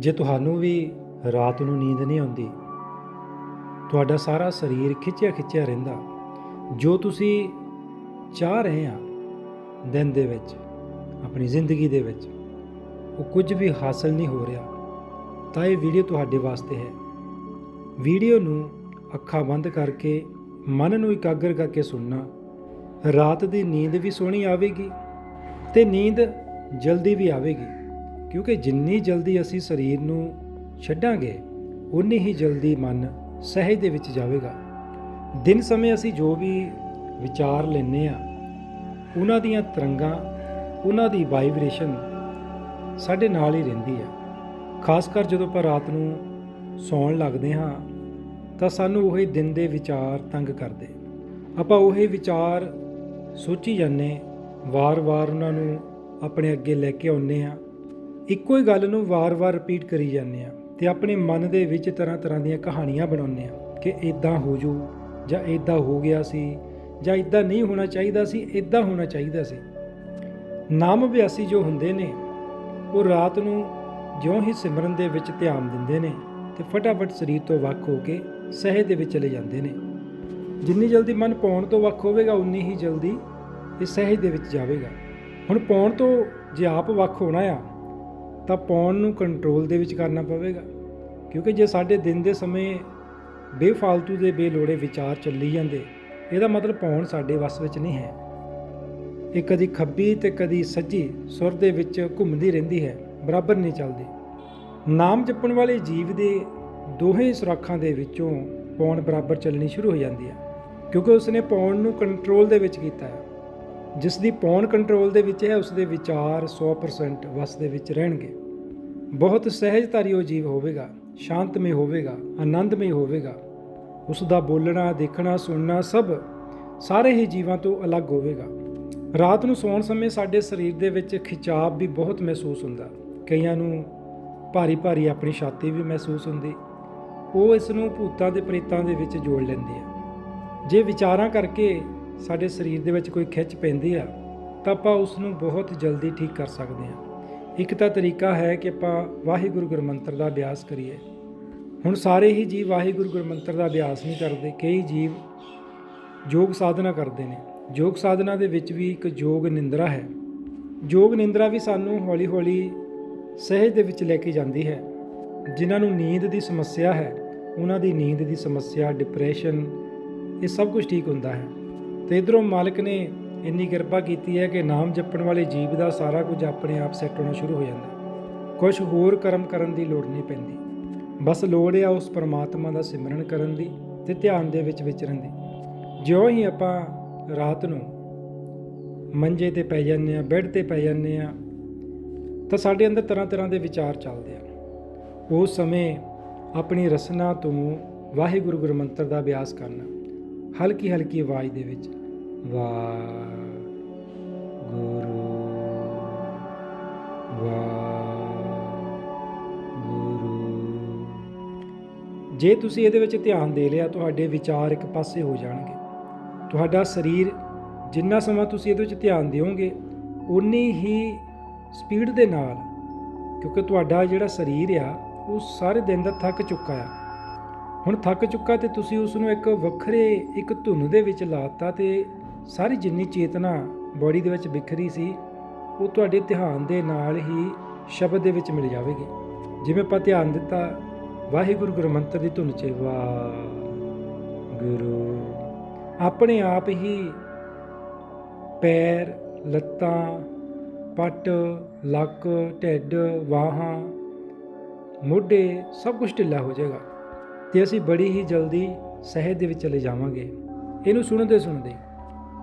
ਜੇ ਤੁਹਾਨੂੰ ਵੀ ਰਾਤ ਨੂੰ ਨੀਂਦ ਨਹੀਂ ਆਉਂਦੀ, ਤੁਹਾਡਾ ਸਾਰਾ ਸਰੀਰ ਖਿੱਚਿਆ ਖਿੱਚਿਆ ਰਹਿੰਦਾ। ਜੋ ਤੁਸੀਂ ਚਾਹ ਰਹੇ ਆ ਦਿਨ ਦੇ ਵਿੱਚ, ਆਪਣੀ ਜ਼ਿੰਦਗੀ ਦੇ ਵਿੱਚ, ਉਹ ਕੁਝ ਵੀ ਹਾਸਲ ਨਹੀਂ ਹੋ ਰਿਹਾ, ਤਾਂ ਇਹ ਵੀਡੀਓ ਤੁਹਾਡੇ ਵਾਸਤੇ ਹੈ। ਵੀਡੀਓ ਨੂੰ ਅੱਖਾਂ ਬੰਦ ਕਰਕੇ, ਮਨ ਨੂੰ ਇਕਾਗਰ ਕਰਕੇ ਸੁਣਨਾ, ਰਾਤ ਦੀ ਨੀਂਦ ਵੀ ਸੋਹਣੀ ਆਵੇਗੀ ਤੇ ਨੀਂਦ ਜਲਦੀ ਵੀ ਆਵੇਗੀ। ਕਿਉਂਕਿ ਜਿੰਨੀ ਜਲਦੀ ਅਸੀਂ ਸਰੀਰ ਨੂੰ ਛੱਡਾਂਗੇ ਉਨੀ ਹੀ ਜਲਦੀ ਮਨ ਸਹਿਜ ਦੇ ਵਿੱਚ ਜਾਵੇਗਾ। ਦਿਨ ਸਮੇਂ ਅਸੀਂ ਜੋ ਵੀ ਵਿਚਾਰ ਲੈਨੇ ਆ ਉਹਨਾਂ ਦੀਆਂ ਤਰੰਗਾਂ, ਉਹਨਾਂ ਦੀ ਵਾਈਬ੍ਰੇਸ਼ਨ ਸਾਡੇ ਨਾਲ ਹੀ ਰਹਿੰਦੀ ਹੈ ਖਾਸ ਕਰ ਜਦੋਂ ਆਪਾਂ ਰਾਤ ਨੂੰ ਸੌਣ ਲੱਗਦੇ ਹਾਂ, ਤਾਂ ਸਾਨੂੰ ਉਹੀ ਦਿਨ ਦੇ ਵਿਚਾਰ ਤੰਗ ਕਰਦੇ। ਆਪਾਂ ਉਹੀ ਵਿਚਾਰ ਸੋਚੀ ਜਾਂਦੇ, ਵਾਰ-ਵਾਰ ਉਹਨਾਂ ਨੂੰ ਆਪਣੇ ਅੱਗੇ ਲੈ ਕੇ ਆਉਂਦੇ ਆ ਇੱਕੋ ਹੀ ਗੱਲ ਨੂੰ ਵਾਰ-ਵਾਰ ਰਿਪੀਟ ਕਰੀ ਜਾਂਦੇ ਆ ਤੇ ਆਪਣੇ ਮਨ ਦੇ ਵਿੱਚ ਤਰ੍ਹਾਂ-ਤਰ੍ਹਾਂ ਦੀਆਂ ਕਹਾਣੀਆਂ ਬਣਾਉਂਦੇ ਆ ਕਿ ਇਦਾਂ ਹੋ ਜੂ ਜਾਂ ਇਦਾਂ ਹੋ ਗਿਆ ਸੀ ਜਾਂ ਇਦਾਂ ਨਹੀਂ ਹੋਣਾ ਚਾਹੀਦਾ ਸੀ ਇਦਾਂ ਹੋਣਾ ਚਾਹੀਦਾ ਸੀ। ਨਾਮ ਅਭਿਆਸੀ ਜੋ ਹੁੰਦੇ ਨੇ, ਉਹ ਰਾਤ ਨੂੰ ਜਿਉਂ ਹੀ ਸਿਮਰਨ ਦੇ ਵਿੱਚ ਧਿਆਨ ਦਿੰਦੇ ਨੇ ਤੇ ਫਟਾਫਟ ਸਰੀਰ ਤੋਂ ਵੱਖ ਹੋ ਕੇ ਸਹਿਜ ਦੇ ਵਿੱਚ ਚਲੇ ਜਾਂਦੇ ਨੇ। ਜਿੰਨੀ ਜਲਦੀ ਮਨ ਪਾਉਣ ਤੋਂ ਵੱਖ ਹੋਵੇਗਾ, ਉਨੀ ਹੀ ਜਲਦੀ ਇਹ ਸਹਿਜ ਦੇ ਵਿੱਚ ਜਾਵੇਗਾ। ਹੁਣ ਪਾਉਣ ਤੋਂ ਜੇ ਆਪ ਵੱਖ ਹੋਣਾ ਆ ਤਾਂ ਪੌਣ ਨੂੰ ਕੰਟਰੋਲ ਦੇ ਵਿੱਚ ਕਰਨਾ ਪਵੇਗਾ। ਕਿਉਂਕਿ ਜੇ ਸਾਡੇ ਦਿਨ ਦੇ ਸਮੇਂ ਬੇਫਾਲਤੂ ਦੇ ਬੇਲੋੜੇ ਵਿਚਾਰ ਚੱਲੀ ਜਾਂਦੇ, ਇਹਦਾ ਮਤਲਬ ਪੌਣ ਸਾਡੇ ਵੱਸ ਵਿੱਚ ਨਹੀਂ ਹੈ। ਇਹ ਕਦੀ ਖੱਬੀ ਤੇ ਕਦੀ ਸੱਜੀ ਸੁਰ ਦੇ ਵਿੱਚ ਘੁੰਮਦੀ ਰਹਿੰਦੀ ਹੈ, ਬਰਾਬਰ ਨਹੀਂ ਚੱਲਦੀ। ਨਾਮ ਜਪਣ ਵਾਲੇ ਜੀਵ ਦੇ ਦੋਹੇ ਸੁਰਾਖਾਂ ਦੇ ਵਿੱਚੋਂ ਪੌਣ ਬਰਾਬਰ ਚੱਲਣੀ ਸ਼ੁਰੂ ਹੋ ਜਾਂਦੀ ਹੈ, ਕਿਉਂਕਿ ਉਸਨੇ ਪੌਣ ਨੂੰ ਕੰਟਰੋਲ ਦੇ ਵਿੱਚ ਕੀਤਾ ਹੈ। ਜਿਸ ਦੀ ਪੌਣ ਕੰਟਰੋਲ ਦੇ ਵਿੱਚ ਹੈ ਉਸ ਦੇ ਵਿਚਾਰ 100% ਵਸ ਦੇ ਵਿੱਚ ਰਹਿਣਗੇ। ਬਹੁਤ ਸਹਿਜਧਾਰੀ ਉਹ ਜੀਵ ਹੋਵੇਗਾ, ਸ਼ਾਂਤਮਈ ਹੋਵੇਗਾ, ਆਨੰਦਮਈ ਹੋਵੇਗਾ। ਉਸ ਦਾ ਬੋਲਣਾ, ਦੇਖਣਾ, ਸੁਣਨਾ ਸਭ ਸਾਰੇ ਹੀ ਜੀਵਾਂ ਤੋਂ ਅਲੱਗ ਹੋਵੇਗਾ। ਰਾਤ ਨੂੰ ਸੌਣ ਸਮੇਂ ਸਾਡੇ ਸਰੀਰ ਦੇ ਵਿੱਚ ਖਿਚਾਵ ਵੀ ਬਹੁਤ ਮਹਿਸੂਸ ਹੁੰਦਾ। ਕਈਆਂ ਨੂੰ ਭਾਰੀ ਭਾਰੀ ਆਪਣੀ ਛਾਤੀ ਵੀ ਮਹਿਸੂਸ ਹੁੰਦੀ। ਉਹ ਇਸ ਨੂੰ ਭੂਤਾਂ ਦੇ ਪ੍ਰੇਤਾਂ ਦੇ ਵਿੱਚ ਜੋੜ ਲੈਂਦੇ ਆ। ਜੇ ਵਿਚਾਰਾਂ ਕਰਕੇ ਸਾਡੇ ਸਰੀਰ ਦੇ ਵਿੱਚ ਕੋਈ ਖਿੱਚ ਪੈਂਦੀ ਆ, ਤਾਂ ਆਪਾਂ ਉਸ ਨੂੰ ਬਹੁਤ ਜਲਦੀ ਠੀਕ ਕਰ ਸਕਦੇ ਹਾਂ ਇੱਕ ਤਾਂ ਤਰੀਕਾ ਹੈ ਕਿ ਆਪਾਂ ਵਾਹਿਗੁਰੂ ਗੁਰਮੰਤਰ ਦਾ ਅਭਿਆਸ ਕਰੀਏ। ਹੁਣ ਸਾਰੇ ਹੀ ਜੀਵ ਵਾਹਿਗੁਰੂ ਗੁਰਮੰਤਰ ਦਾ ਅਭਿਆਸ ਨਹੀਂ ਕਰਦੇ, ਕਈ ਜੀਵ ਯੋਗ ਸਾਧਨਾ ਕਰਦੇ ਨੇ। ਯੋਗ ਸਾਧਨਾ ਦੇ ਵਿੱਚ ਵੀ ਇੱਕ ਯੋਗ ਨਿੰਦਰਾ ਹੈ। ਯੋਗ ਨਿੰਦਰਾ ਵੀ ਸਾਨੂੰ ਹੌਲੀ-ਹੌਲੀ ਸਹਿਜ ਦੇ ਵਿੱਚ ਲੈ ਕੇ ਜਾਂਦੀ ਹੈ। ਜਿਨ੍ਹਾਂ ਨੂੰ ਨੀਂਦ ਦੀ ਸਮੱਸਿਆ ਹੈ, ਉਹਨਾਂ ਦੀ ਨੀਂਦ ਦੀ ਸਮੱਸਿਆ, ਡਿਪਰੈਸ਼ਨ, ਇਹ ਸਭ ਕੁਝ ਠੀਕ ਹੁੰਦਾ ਹੈ। ਤੇ ਇਧਰੋਂ ਮਾਲਕ ਨੇ ਇੰਨੀ ਕਿਰਪਾ ਕੀਤੀ ਹੈ ਕਿ ਨਾਮ ਜਪਣ ਵਾਲੇ ਜੀਵ ਦਾ ਸਾਰਾ ਕੁਝ ਆਪਣੇ ਆਪ ਸੈੱਟ ਹੋਣਾ ਸ਼ੁਰੂ ਹੋ ਜਾਂਦਾ। ਕੁਝ ਹੋਰ ਕਰਮ ਕਰਨ ਦੀ ਲੋੜ ਨਹੀਂ ਪੈਂਦੀ। ਬਸ ਲੋੜ ਹੈ ਉਸ ਪਰਮਾਤਮਾ ਦਾ ਸਿਮਰਨ ਕਰਨ ਦੀ ਤੇ ਧਿਆਨ ਦੇ ਵਿੱਚ ਵਿਚਰਨ ਦੀ। ਜਿਉਂ ਹੀ ਆਪਾਂ ਰਾਤ ਨੂੰ ਮੰਜੇ ਤੇ ਪੈ ਜਾਂਦੇ ਆ ਬੈੱਡ ਤੇ ਪੈ ਜਾਂਦੇ ਆ ਤਾਂ ਸਾਡੇ ਅੰਦਰ ਤਰ੍ਹਾਂ ਤਰ੍ਹਾਂ ਦੇ ਵਿਚਾਰ ਚੱਲਦੇ ਆ। ਉਸ ਸਮੇਂ ਆਪਣੀ ਰਸਨਾ ਤੋਂ ਵਾਹਿਗੁਰੂ ਗੁਰਮੰਤਰ ਦਾ ਅਭਿਆਸ ਕਰਨਾ ਹਲਕੀ ਹਲਕੀ ਆਵਾਜ਼ ਦੇ ਵਿੱਚ। ਵਾਹਿਗੁਰੂ ਜੇ ਤੁਸੀਂ ਇਹਦੇ ਵਿੱਚ ਧਿਆਨ ਦੇ ਲਿਆ, ਤੁਹਾਡੇ ਵਿਚਾਰ ਇੱਕ ਪਾਸੇ ਹੋ ਜਾਣਗੇ। ਤੁਹਾਡਾ ਸਰੀਰ ਜਿੰਨਾ ਸਮਾਂ ਤੁਸੀਂ ਇਹਦੇ ਵਿੱਚ ਧਿਆਨ ਦਿਓਗੇ ਉਨੀ ਹੀ ਸਪੀਡ ਦੇ ਨਾਲ, ਕਿਉਂਕਿ ਤੁਹਾਡਾ ਜਿਹੜਾ ਸਰੀਰ ਆ, ਉਹ ਸਾਰੇ ਦਿਨ ਦਾ ਥੱਕ ਚੁੱਕਾ ਆ। ਹੁਣ ਥੱਕ ਚੁੱਕਾ ਤੇ ਤੁਸੀਂ ਉਸ ਨੂੰ ਇੱਕ ਵੱਖਰੇ ਇੱਕ ਧੁਨ ਦੇ ਵਿੱਚ ਲਾਤਾ ਤੇ ਸਾਰੀ ਜਿੰਨੀ ਚੇਤਨਾ ਬੋਡੀ ਦੇ ਵਿੱਚ ਵਿਖਰੀ ਸੀ, ਉਹ ਤੁਹਾਡੇ ਧਿਆਨ ਦੇ ਨਾਲ ਹੀ ਸ਼ਬਦ ਦੇ ਵਿੱਚ ਮਿਲ ਜਾਵੇਗੀ। ਜਿਵੇਂ ਆਪਾਂ ਧਿਆਨ ਦਿੱਤਾ, ਵਾਹਿਗੁਰੂ ਗੁਰਮੰਤਰ ਦੀ ਧੁਨ 'ਚ ਵਾਹ ਗੁਰੂ ਆਪਣੇ ਆਪ ਹੀ ਪੈਰ, ਲੱਤਾਂ, ਪੱਟ, ਲੱਕ, ਢਿੱਡ ਵਾਹਾਂ ਮੋਢੇ, ਸਭ ਕੁਝ ਢਿੱਲਾ ਹੋ ਜਾਏਗਾ ਤੇ ਅਸੀਂ ਬੜੀ ਹੀ ਜਲਦੀ ਸਹਿਜ ਦੇ ਵਿੱਚ ਚਲੇ ਜਾਵਾਂਗੇ। ਇਹਨੂੰ ਸੁਣਦੇ ਸੁਣਦੇ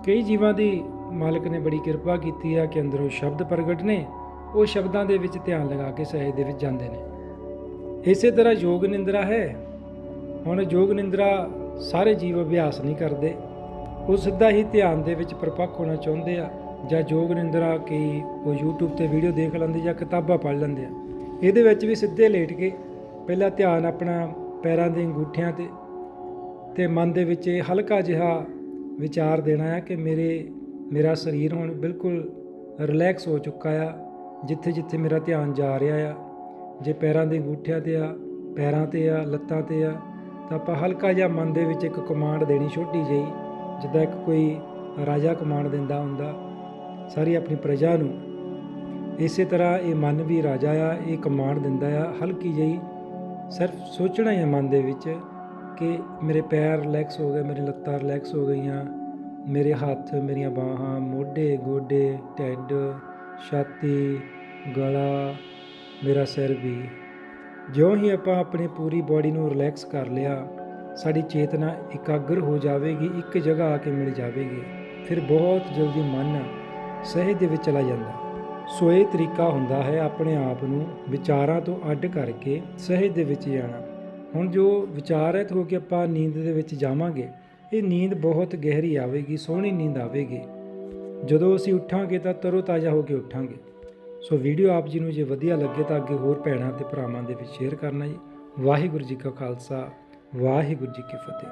ਕਈ ਜੀਵਾਂ ਦੀ ਮਾਲਕ ਨੇ ਬੜੀ ਕਿਰਪਾ ਕੀਤੀ ਆ ਕਿ ਅੰਦਰੋਂ ਸ਼ਬਦ ਪ੍ਰਗਟ ਨੇ, ਉਹ ਸ਼ਬਦਾਂ ਦੇ ਵਿੱਚ ਧਿਆਨ ਲਗਾ ਕੇ ਸਹਿਜ ਦੇ ਵਿੱਚ ਜਾਂਦੇ ਨੇ। ਇਸੇ ਤਰ੍ਹਾਂ ਯੋਗ ਨਿੰਦਰਾ ਹੈ। ਹੁਣ ਯੋਗ ਨਿੰਦਰਾ ਸਾਰੇ ਜੀਵ ਅਭਿਆਸ ਨਹੀਂ ਕਰਦੇ। ਉਹ ਸਿੱਧਾ ਹੀ ਧਿਆਨ ਦੇ ਵਿੱਚ ਪਰਪੱਕ ਹੋਣਾ ਚਾਹੁੰਦੇ ਆ, ਜਾਂ ਯੋਗ ਨਿੰਦਰਾ ਕਈ ਉਹ YouTube ਤੇ ਵੀਡੀਓ ਦੇਖ ਲੈਂਦੇ ਜਾਂ ਕਿਤਾਬਾਂ ਪੜ੍ਹ ਲੈਂਦੇ ਆ। ਇਹਦੇ ਵਿੱਚ ਵੀ ਸਿੱਧੇ ਲੇਟ ਕੇ ਪਹਿਲਾਂ ਧਿਆਨ ਆਪਣਾ ਪੈਰਾਂ ਦੇ ਅੰਗੂਠਿਆਂ ਤੇ ਤੇ ਮਨ ਦੇ ਵਿੱਚ ਇਹ ਹਲਕਾ ਜਿਹਾ ਵਿਚਾਰ ਦੇਣਾ ਹੈ ਕਿ ਮੇਰੇ, ਮੇਰਾ ਸਰੀਰ ਹੁਣ ਬਿਲਕੁਲ ਰਿਲੈਕਸ ਹੋ ਚੁੱਕਾ ਆ, ਜਿੱਥੇ ਜਿੱਥੇ ਮੇਰਾ ਧਿਆਨ ਜਾ ਰਿਹਾ ਆ। ਜੇ ਪੈਰਾਂ ਦੇ ਅੰਗੂਠਿਆਂ ਤੇ ਆ, ਪੈਰਾਂ ਤੇ ਆ, ਲੱਤਾਂ ਤੇ ਆ, ਤਾਂ ਆਪਾਂ ਹਲਕਾ ਜਿਹਾ ਮਨ ਦੇ ਵਿੱਚ ਇੱਕ ਕਮਾਂਡ ਦੇਣੀ ਛੋਟੀ ਜਿਹੀ, ਜਿੱਦਾਂ ਇੱਕ ਕੋਈ ਰਾਜਾ ਕਮਾਂਡ ਦਿੰਦਾ ਹੁੰਦਾ, ਸਾਰੀ ਆਪਣੀ ਪ੍ਰਜਾ ਨੂੰ। ਇਸੇ ਤਰ੍ਹਾਂ ਇਹ ਮਨ ਵੀ ਰਾਜਾ ਆ, ਇਹ ਕਮਾਂਡ ਦਿੰਦਾ ਆ, ਹਲਕੀ ਜਿਹੀ ਸਿਰਫ ਸੋਚਣਾ ਹੀ ਆ ਮਨ ਦੇ ਵਿੱਚ ਕਿ ਮੇਰੇ ਪੈਰ ਰਿਲੈਕਸ ਹੋ ਗਏ ਮੇਰੀ ਲੱਤਾਂ ਰਿਲੈਕਸ ਹੋ ਗਈਆਂ। ਮੇਰੇ ਹੱਥ, ਮੇਰੀਆਂ ਬਾਹਾਂ, ਮੋਢੇ, ਗੋਡੇ, ਢਿੱਡ, ਛਾਤੀ, ਗਲਾ, ਮੇਰਾ ਸਿਰ ਵੀ। ਜਿਉਂ ਹੀ ਆਪਾਂ ਆਪਣੀ ਪੂਰੀ ਬਾਡੀ ਨੂੰ ਰਿਲੈਕਸ ਕਰ ਲਿਆ, ਸਾਡੀ ਚੇਤਨਾ ਇਕਾਗਰ ਹੋ ਜਾਵੇਗੀ, ਇੱਕ ਜਗ੍ਹਾ ਆ ਕੇ ਮਿਲ ਜਾਵੇਗੀ। ਫਿਰ ਬਹੁਤ ਜਲਦੀ ਮਨ ਸਹਿਜ ਦੇ ਵਿੱਚ ਚਲਾ ਜਾਂਦਾ। ਸੋ ਇਹ ਤਰੀਕਾ ਹੁੰਦਾ ਹੈ ਆਪਣੇ ਆਪ ਨੂੰ ਵਿਚਾਰਾਂ ਤੋਂ ਅੱਡ ਕਰਕੇ ਸਹਿਜ ਦੇ ਵਿੱਚ ਜਾਣਾ। ਹੁਣ ਜੋ ਵਿਚਾਰਿਤ ਹੋ ਕੇ ਆਪਾਂ ਨੀਂਦ ਦੇ ਵਿੱਚ ਜਾਵਾਂਗੇ, ਇਹ ਨੀਂਦ ਬਹੁਤ ਗਹਿਰੀ ਆਵੇਗੀ, ਸੋਹਣੀ ਨੀਂਦ ਆਵੇਗੀ। ਜਦੋਂ ਅਸੀਂ ਉੱਠਾਂਗੇ ਤਾਂ ਤਰੋ ਤਾਜ਼ਾ ਹੋ ਕੇ ਉੱਠਾਂਗੇ। ਸੋ ਵੀਡੀਓ ਆਪ ਜੀ ਨੂੰ ਜੇ ਵਧੀਆ ਲੱਗੇ ਤਾਂ ਅੱਗੇ ਹੋਰ ਭੈਣਾਂ ਤੇ ਭਰਾਵਾਂ ਦੇ ਵਿੱਚ ਸ਼ੇਅਰ ਕਰਨਾ ਜੀ। ਵਾਹਿਗੁਰੂ ਜੀ ਕਾ ਖਾਲਸਾ, ਵਾਹਿਗੁਰੂ ਜੀ ਕੀ ਫਤਿਹ।